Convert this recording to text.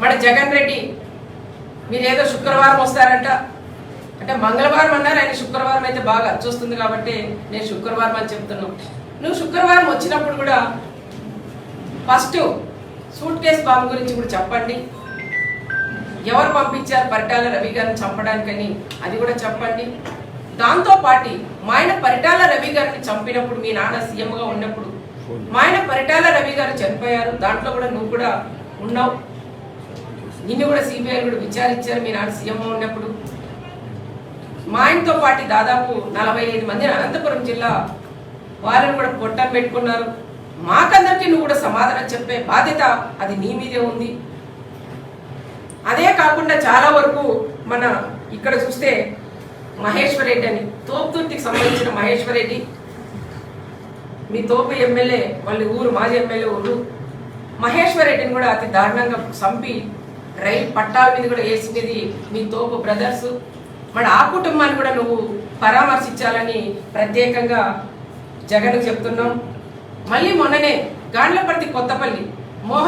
మన జగన్ రెడ్డి మీరేదో శుక్రవారం వస్తారంట. అంటే మంగళవారం అన్నారు ఆయన శుక్రవారం అయితే బాగా చూస్తుంది కాబట్టి నేను శుక్రవారం అని చెప్తున్నాను నువ్వు శుక్రవారం వచ్చినప్పుడు కూడా ఫస్ట్ సూట్ కేస్ బాంబు గురించి కూడా చెప్పండి. ఎవరు పంపించారు పరిటాల రవి గారిని చంపడానికని అది కూడా చెప్పండి. దాంతో పాటి మా ఆయన పరిటాల రవి గారిని చంపినప్పుడు మీ నాన్న సీఎంగా ఉన్నప్పుడు మా ఆయన పరిటాల రవి గారు చనిపోయారు. దాంట్లో కూడా నువ్వు కూడా ఉన్నావు. నిన్ను కూడా సిబిఐ కూడా విచారించారు. మీ నాన్న సీఎం ఉన్నప్పుడు మా ఆయనతో పాటు దాదాపు నలభై ఐదు మంది అనంతపురం జిల్లా వారిని కూడా పొట్టం పెట్టుకున్నారు. మాకందరికీ నువ్వు కూడా సమాధానం చెప్పే బాధ్యత అది నీ మీదే ఉంది. అదే కాకుండా చాలా వరకు మన ఇక్కడ చూస్తే మహేశ్వర్ రెడ్డి అని తోపుతుర్తికి సంబంధించిన మహేశ్వర్ రెడ్డి మీ తోపు ఎమ్మెల్యే వాళ్ళ ఊరు మాజీ ఎమ్మెల్యే ఊరు మహేశ్వర్ రెడ్డిని కూడా అతి దారుణంగా చంపి రైలు పట్టాల మీద కూడా వేసినది మీ తోపు బ్రదర్స్. మన ఆ కుటుంబాన్ని కూడా నువ్వు పరామర్శించాలని ప్రత్యేకంగా జగన్ చెప్తున్నాం. మళ్ళీ మొన్ననే గాండ్లపర్తి కొత్తపల్లి